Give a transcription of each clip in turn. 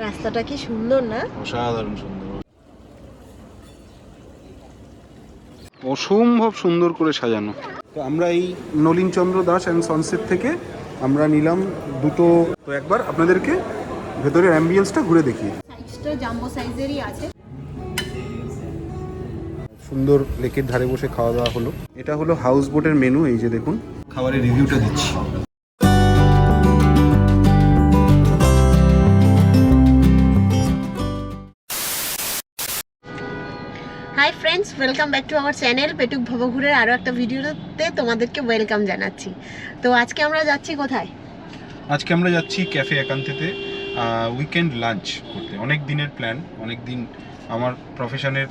রাস্তাটা কি সুন্দর না? অসাধারণ সুন্দর। অসম্ভব সুন্দর করে সাজানো। তো আমরা এই নলিন চন্দ্র দাস অ্যান্ড সনসেট থেকে আমরা নিলাম দুটো। তো একবার আপনাদেরকে ভেতরের অ্যাম্বিয়েন্সটা ঘুরে দেখি সাইজটা জাম্বো সাইজেরই আছে। সুন্দর লেকের ধারে বসে খাওয়া দাওয়া হলো। এটা হলো হাউস বোটের মেনু এই যে দেখুন। খাবারের রিভিউটা দিচ্ছি। Friends welcome back to our channel পেটুক ভবঘুরের আরও একটা ভিডিওতে তোমাদেরকে ওয়েলকাম জানাচ্ছি। তো আজকে আমরা যাচ্ছি কোথায়? আজকে আমরা যাচ্ছি ক্যাফে একান্তেতে উইকেন্ড লাঞ্চ করতে। অনেক দিনের প্ল্যান অনেক দিন আমার প্রফেশনের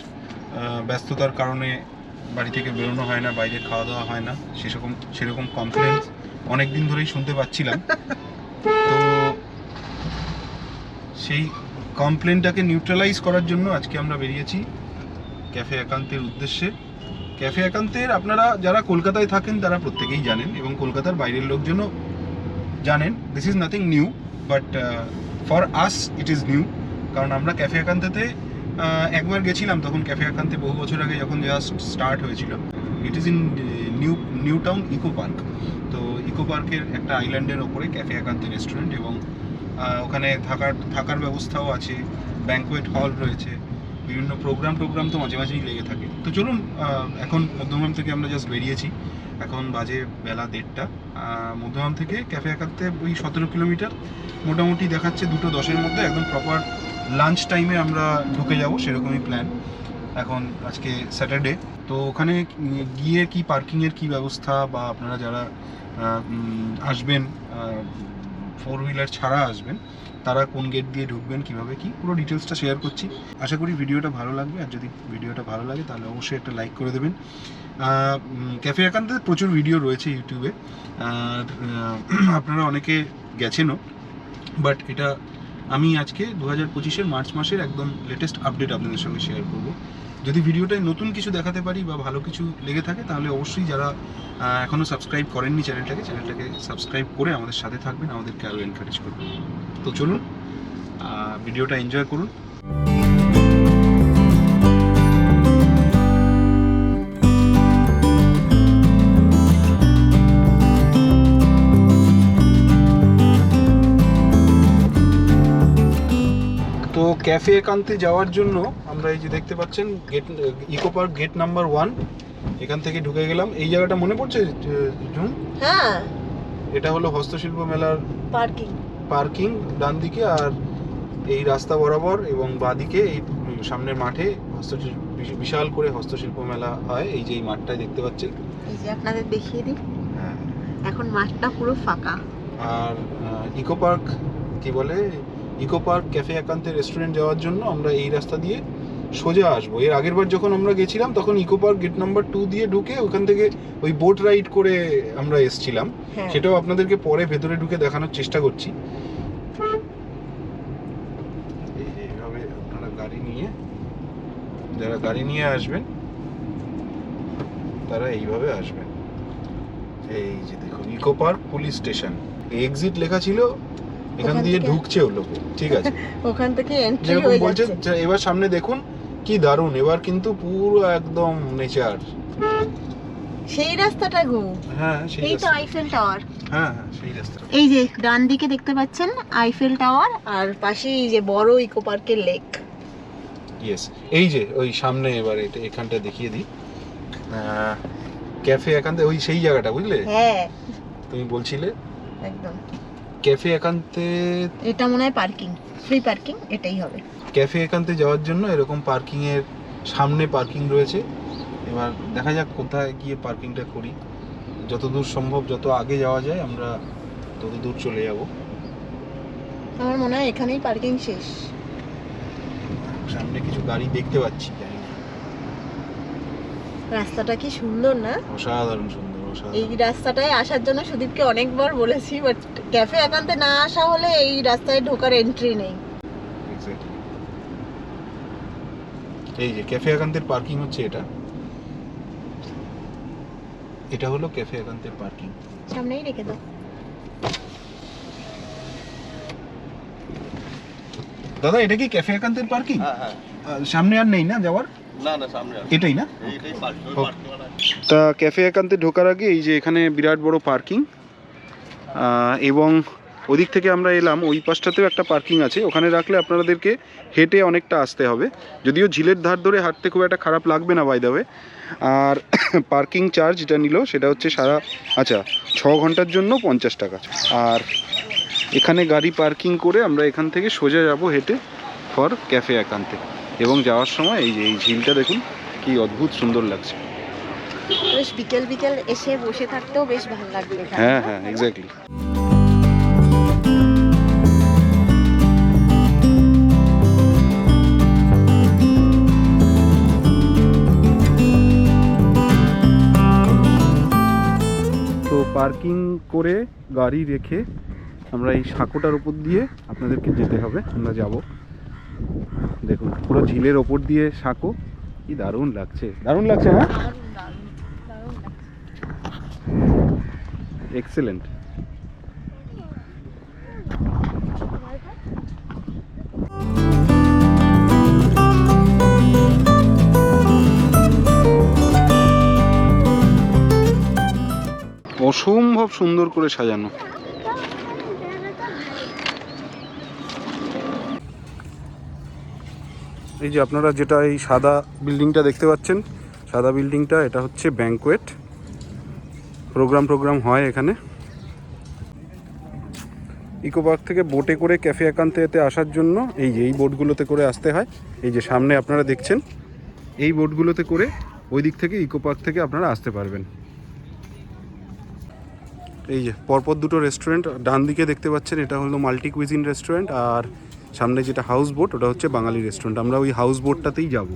ব্যস্ততার কারণে বাড়ি থেকে বেরোনো হয় না, বাইরে খাওয়া দাওয়া হয় না, সেরকম সেরকম কমপ্লেন অনেক দিন ধরেই শুনতে পাচ্ছিলাম। তো সেই কমপ্লেনটাকে নিউট্রালাইজ করার জন্য আজকে আমরা বেরিয়েছি। ক্যাফে একান্তের উদ্দেশ্যে। ক্যাফে একান্তের আপনারা যারা কলকাতায় থাকেন, তারা প্রত্যেকেই জানেন এবং কলকাতার বাইরের লোকজনও জানেন this is nothing new but for us it is new কারণ আমরা ক্যাফে একান্তেতে একবার গেছিলাম তখন ক্যাফে একান্তে বহু বছর আগে যখন জাস্ট স্টার্ট হয়েছিল। It is in new new town eco park তো ইকো পার্কের একটা আইল্যান্ডের ওপরে ক্যাফে একান্তে রেস্টুরেন্ট এবং ওখানে থাকার থাকার ব্যবস্থাও আছে ব্যাঙ্কোয়েট হল রয়েছে। বিভিন্ন প্রোগ্রাম টোগ্রাম তো মাঝে মাঝেই লেগে থাকে। তো চলুন এখন মধ্যমগ্রাম থেকে আমরা জাস্ট বেরিয়েছি। এখন বাজে বেলা দেড়টা। মধ্যমগ্রাম থেকে ক্যাফে একাতে ওই সতেরো কিলোমিটার। মোটামুটি দেখাচ্ছে দুটো দশের মধ্যে। একদম প্রপার লাঞ্চ টাইমে আমরা ঢুকে যাব, সেরকমই প্ল্যান এখন আজকে স্যাটারডে তো ওখানে গিয়ে কি পার্কিংয়ের কি ব্যবস্থা বা আপনারা যারা আসবেন ফোর হুইলার ছাড়া আসবেন, তারা কোন গেট দিয়ে ঢুকবেন, কীভাবে কি, পুরো ডিটেলসটা শেয়ার করছি। আশা করি ভিডিওটা ভালো লাগবে, আর যদি ভিডিওটা ভালো লাগে তাহলে অবশ্যই একটা লাইক করে দেবেন। ক্যাফে একান্তে প্রচুর ভিডিও রয়েছে ইউটিউবে আর আপনারা অনেকে গেছেনও বাট এটা আমি আজকে দু হাজার পঁচিশের মার্চ মাসের একদম লেটেস্ট আপডেট আপনাদের সঙ্গে শেয়ার করব। যদি ভিডিওটায় নতুন কিছু দেখাতে পারি বা ভালো কিছু লেগে থাকে, তাহলে অবশ্যই যারা এখনও এখনও সাবস্ক্রাইব করেননি চ্যানেলটাকে চ্যানেলটাকে সাবস্ক্রাইব করে আমাদের সাথে থাকবেন, আমাদেরকে আরও এনকারেজ করবেন। তো চলুন ভিডিওটা এনজয় করুন। ক্যাফে একান্তে যাওয়ার জন্য আমরা এই যে দেখতে পাচ্ছেন gate eco park gate number one. এখান থেকে ঢুকে গেলাম। এই জায়গাটা মনে পড়ছে জুন হ্যাঁ। এটা হলো হস্তশিল্প মেলার পার্কিং। পার্কিং ডান দিকে আর এই রাস্তা বরাবর এবং বাদিকে এই সামনের মাঠে হস্তশিল্প বিশাল করে হস্তশিল্প মেলা হয়। এই যে এই মাঠটায় দেখতে পাচ্ছেন এই যে আপনাদের দেখিয়ে দিই। হ্যাঁ। এখন মাঠটা পুরো ফাঁকা। আর ইকো পার্ক কি বলে? Eco park café Ekante restaurant যাওয়ার জন্য আমরা এই রাস্তা দিয়ে সোজা আসব। এর আগের বার যখন আমরা গেছিলাম তখন eco park gate number two দিয়ে ঢুকে ওখান থেকে ওই বোট রাইড করে আমরা এসছিলাম। হ্যাঁ। সেটাও আপনাদেরকে পরে ভেতরে ঢুকে দেখানোর চেষ্টা করছি। এইভাবে আপনারা গাড়ি নিয়ে যারা গাড়ি নিয়ে আসবেন তারা এইভাবে আসবেন। এই যে দেখুন eco park police station. Exit লেখা ছিল এখান দিয়ে থেকে- ঢুকছে লোক ঠিক আছে। ওখান থেকে এন্ট্রি হয়ে যাচ্ছে। এবার সামনে দেখুন কি দারুণ এবার কিন্তু পুরো একদম নেচার সেই রাস্তাটা গো। হ্যাঁ সেই তো আইফেল টাওয়ার হ্যাঁ হ্যাঁ সেই রাস্তা। এই যে ডান দিকে দেখতে পাচ্ছেন আইফেল টাওয়ার আর পাশে এই যে বড় ইকো পার্কের লেক ইয়েস এই যে ওই সামনে এবার এটা এখানটা দেখিয়ে দিই। ক্যাফে একান্তে ওই সেই জায়গাটা বুঝলে? হ্যাঁ। তুমি বলছিলে? একদম। ক্যাফে একান্তে এটা মনে হয় পার্কিং ফ্রি পার্কিং এটাই হবে। ক্যাফে একান্তে যাওয়ার জন্য এরকম পার্কিং এর সামনে পার্কিং রয়েছে। এবার দেখা যাক কোথায় গিয়ে পার্কিংটা করি। যতদূর সম্ভব যত আগে যাওয়া যায় আমরা তত দূর চলে যাব। আমার মনে হয় এখানেই পার্কিং শেষ। সামনে কিছু গাড়ি দেখতে পাচ্ছি জানি না। রাস্তাটা কি সুন্দর না? অসাধারণ সুন্দর। এই রাস্তাটায় আসার জন্য সুদীপকে অনেকবার বলেছি বাট ক্যাফে একান্তে না আসা হলে এই রাস্তায় ঢোকার এন্ট্রি নেই। এই যে ক্যাফে একান্তের পার্কিং হচ্ছে এটা। এটা হলো ক্যাফে একান্তের পার্কিং সামনেই রেখে দাও। দাদা এটা কি ক্যাফে একান্তের পার্কিং হ্যাঁ হ্যাঁ। সামনে আর নেই না যাওয়ার। এটাই না? তা ক্যাফে একান্তে ঢোকার আগে এই যে এখানে বিরাট বড় পার্কিং এবং ওদিক থেকে আমরা এলাম ওই পাশটাতেও একটা পার্কিং আছে ওখানে রাখলে আপনাদেরকে হেঁটে অনেকটা আসতে হবে। যদিও ঝিলের ধার ধরে হাঁটতে খুব একটা খারাপ লাগবে না বাইদাবে আর পার্কিং চার্জ যেটা নিল সেটা হচ্ছে সারা আচ্ছা ছ ঘণ্টার জন্য পঞ্চাশ টাকা। আর এখানে গাড়ি পার্কিং করে আমরা এখান থেকে সোজা যাব হেঁটে ফর ক্যাফে একান্তে। এবং যাওয়ার সময় এই যে এই ঝিলটা দেখুন কি অদ্ভুত সুন্দর লাগছে। বেশ বিকেল বিকেল এসে বসে থাকতেও বেশ ভালো লাগবে হ্যাঁ হ্যাঁ এক্স্যাক্টলি তো পার্কিং করে গাড়ি রেখে আমরা এই সাঁকোটার উপর দিয়ে আপনাদেরকে যেতে হবে আমরা যাব। দেখুন পুরো ঝিলের ওপর দিয়ে সাঁকো। কি দারুণ লাগছে। দারুণ লাগছে হ্যাঁ? এক্সেলেন্ট অসম্ভব সুন্দর করে সাজানো। এই যে আপনারা যেটা এই সাদা বিল্ডিংটা দেখতে পাচ্ছেন, সাদা বিল্ডিংটা এটা হচ্ছে ব্যাংকোয়েট প্রোগ্রাম প্রোগ্রাম হয় এখানে। ইকো পার্ক থেকে বোটে করে ক্যাফে একান্তে এতে আসার জন্য এই যে এই বোটগুলোতে করে আসতে হয়। এই যে সামনে আপনারা দেখছেন, এই বোটগুলোতে করে ওই দিক থেকে ইকো পার্ক থেকে আপনারা আসতে পারবেন। এই যে পরপর দুটো রেস্টুরেন্ট ডান দিকে দেখতে পাচ্ছেন, এটা হলো মাল্টি কুইজিন রেস্টুরেন্ট আর সামনে যেটা হাউস বোট ওটা হচ্ছে বাঙালি রেস্টুরেন্ট আমরা ওই হাউস বোটটাতেই যাব।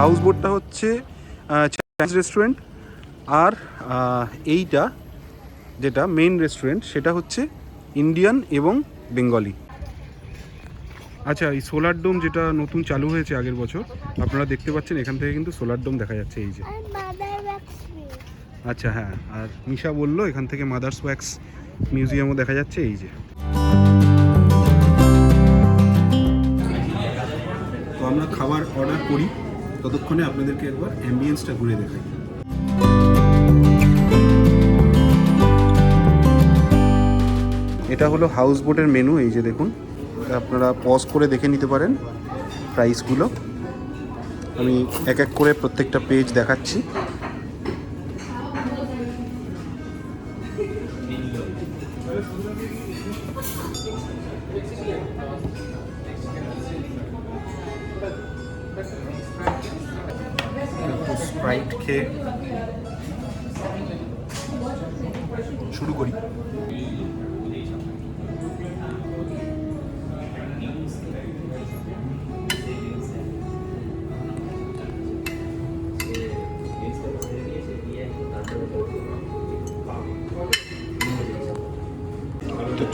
হাউস বোটটা হচ্ছে চাইনিজ রেস্টুরেন্ট আর এইটা যেটা মেইন রেস্টুরেন্ট সেটা হচ্ছে ইন্ডিয়ান এবং বেঙ্গলি আচ্ছা এই সোলার ডোম যেটা নতুন চালু হয়েছে আগের বছর আপনারা দেখতে পাচ্ছেন এখান থেকে কিন্তু সোলার ডোম দেখা যাচ্ছে এই যে। আচ্ছা হ্যাঁ আর মিশা বলল এখান থেকে মাদার্স ওয়্যাক্স মিউজিয়ামও দেখা যাচ্ছে এই যে। তো আমরা খাবার অর্ডার করি ততক্ষণে আপনাদেরকে একবার অ্যাম্বিয়েন্সটা ঘুরে দেখাই। এটা হলো হাউস বোটের মেনু এই যে দেখুন। আপনারা পজ করে দেখে নিতে পারেন প্রাইসগুলো আমি এক এক করে প্রত্যেকটা পেজ দেখাচ্ছি। স্প্রাইট খেয়ে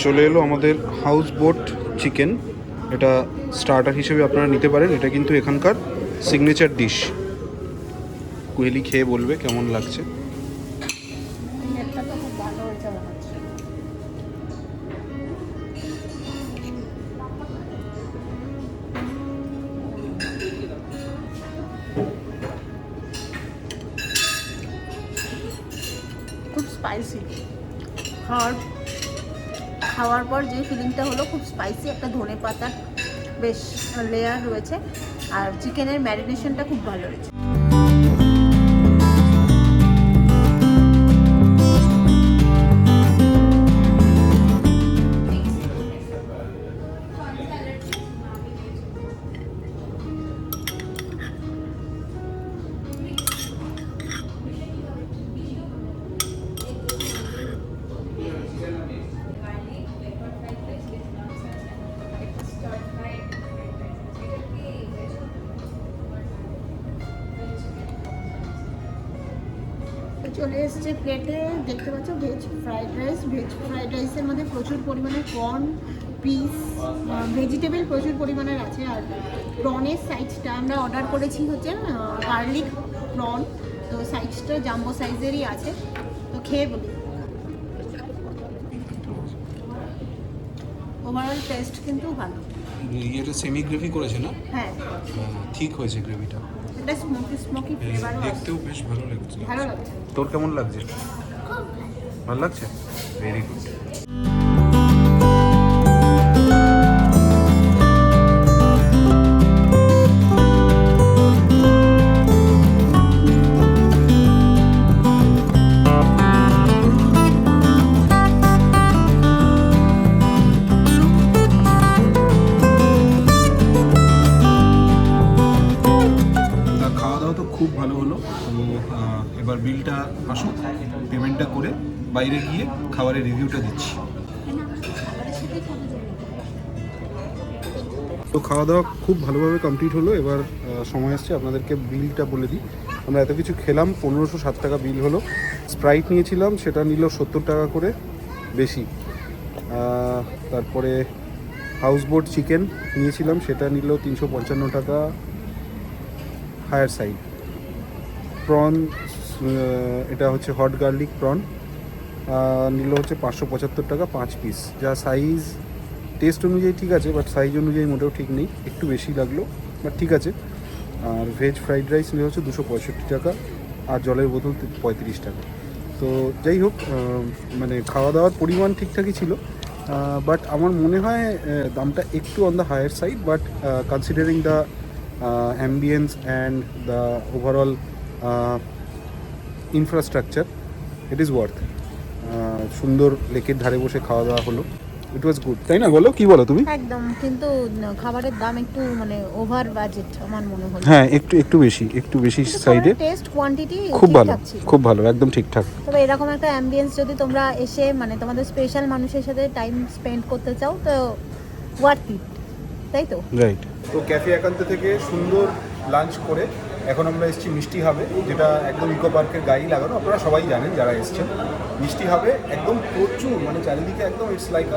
চলে এলো আমাদের হাউস বোট চিকেন এটা স্টার্টার হিসেবে আপনারা নিতে পারেন। এটা কিন্তু এখানকার সিগনেচার ডিশ কুহেলি খেয়ে বলবে কেমন লাগছে। খুব ভালো হয়েছে হচ্ছে। খুব স্পাইসি খাওয়ার খাওয়ার পর যে ফিলিংটা হলো খুব স্পাইসি একটা ধনে পাতার বেশ লেয়ার রয়েছে। আর চিকেনের ম্যারিনেশনটা খুব ভালো রয়েছে। চলে এসেছে প্লেটে দেখতে পাচ্ছ veg fried rice veg fried রাইসের মধ্যে প্রচুর পরিমাণে কর্ন পিস ভেজিটেবল প্রচুর পরিমাণের আছে। আর প্রনের সাইজটা আমরা অর্ডার করেছি হচ্ছে গার্লিক প্রন তো সাইজটা জাম্বো সাইজেরই আছে। তো খেয়ে বলি। ওভারঅল টেস্ট কিন্তু ভালো। ইয়েটা সেমি গ্রেভি করেছে না? হ্যাঁ। ঠিক হয়েছে গ্রেভিটা এটা স্মোকি স্মোকি ফ্লেভার দেখতেও বেশ ভালো লাগছে। ভালো লাগছে। তোর কেমন লাগছে? ভালো। লাগছে? ভেরি গুড বাইরে গিয়ে খাবারের রিভিউটা দিচ্ছি। তো খাওয়া দাওয়া খুব ভালোভাবে কমপ্লিট হলো। এবার সময় আসছে, আপনাদেরকে বিলটা বলে দিই। আমরা এত কিছু খেলাম, পনেরোশো ষাট টাকা বিল হলো। স্প্রাইট নিয়েছিলাম, সেটা নিল সত্তর টাকা করে বেশি। তারপরে হাউস বোট চিকেন নিয়েছিলাম, সেটা নিল তিনশো পঞ্চান্ন টাকা হায়ার সাইড প্রন এটা হচ্ছে হট গার্লিক প্রন নিল হচ্ছে পাঁচশো পঁচাত্তর টাকা পাঁচ পিস যা সাইজ টেস্ট অনুযায়ী ঠিক আছে বাট সাইজ অনুযায়ী মোটেও ঠিক নেই, একটু বেশি লাগল বাট ঠিক আছে। আর ভেজ ফ্রাইড রাইস নিল হচ্ছে দুশো পঁয়ষট্টি টাকা, আর জলের বোতল পঁয়ত্রিশ টাকা। তো যাই হোক মানে খাওয়া দাওয়ার পরিমাণ ঠিকঠাকই ছিল বাট আমার মনে হয় দামটা একটু on the higher side but considering the ambience and the overall infrastructure it is worth সুন্দর লেকের ধারে বসে খাওয়া দাওয়া হলো। ইট ওয়াজ গুড তাই না? বলো কি বলো তুমি? একদম কিন্তু খাবারের দাম একটু মানে ওভার বাজেট আমার মনে হলো হ্যাঁ একটু একটু বেশি একটু বেশি সাইডে টেস্ট কোয়ান্টিটি খুব ভালো খুব ভালো একদম ঠিকঠাক তবে এরকম একটা অ্যাম্বিয়েন্স যদি তোমরা এসে মানে তোমাদের স্পেশাল মানুষের সাথে টাইম স্পেন্ড করতে চাও তো ওয়ার্থ ইট তাই তো? রাইট তো ক্যাফে একান্ত থেকে সুন্দর লাঞ্চ করে এখন আমরা এসেছি মিষ্টি হাবে যেটা একদম ইকো পার্কের গাড়ি লাগানো আপনারা সবাই জানেন যারা এসেছেন। মিষ্টি হবে, একদম প্রচুর মানে চারিদিকে একদম ইটস লাইক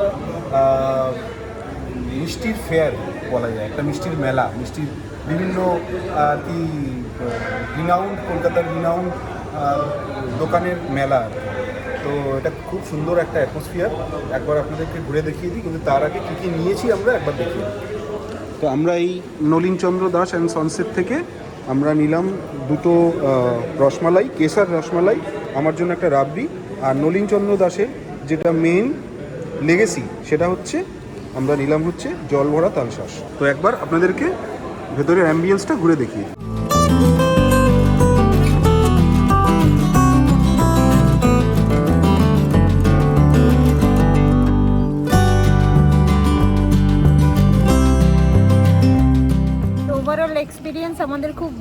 মিষ্টির ফেয়ার বলা যায়, একটা মিষ্টির মেলা, মিষ্টির বিভিন্ন আর কি রিনাউন্ড কলকাতার রিনাউন্ড দোকানের মেলা তো এটা খুব সুন্দর একটা অ্যাটমসফিয়ার একবার আপনাদেরকে ঘুরে দেখিয়ে দিই, কিন্তু তার আগে কী কী নিয়েছি আমরা একবার দিই। তো আমরা এই নলিনচন্দ্র দাস অ্যান্ড সনসেট থেকে আমরা নিলাম দুটো রসমালাই কেসার রসমালাই, আমার জন্য একটা রাবড়ি আর নলিনচন্দ্র দাসের যেটা মেন লেগেসি সেটা হচ্ছে আমরা নিলাম হচ্ছে জল ভরা তালশ্বাস তো একবার আপনাদেরকে ভেতরের অ্যাম্বিয়েন্সটা ঘুরে দেখিয়ে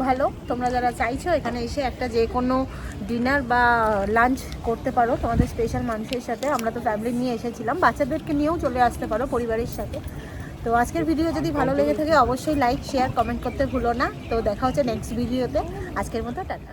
ভালো। তোমরা যারা চাইছো, এখানে এসে একটা যে কোনো ডিনার বা লাঞ্চ করতে পারো তোমাদের স্পেশাল মানুষের সাথে। আমরা তো ফ্যামিলি নিয়ে এসেছিলাম। বাচ্চাদেরকে নিয়েও চলে আসতে পারো পরিবারের সাথে। তো আজকের ভিডিও যদি ভালো লেগে থাকে, অবশ্যই লাইক শেয়ার কমেন্ট করতে ভুলো না। তো দেখা হচ্ছে নেক্সট ভিডিওতে আজকের মতো টাটা।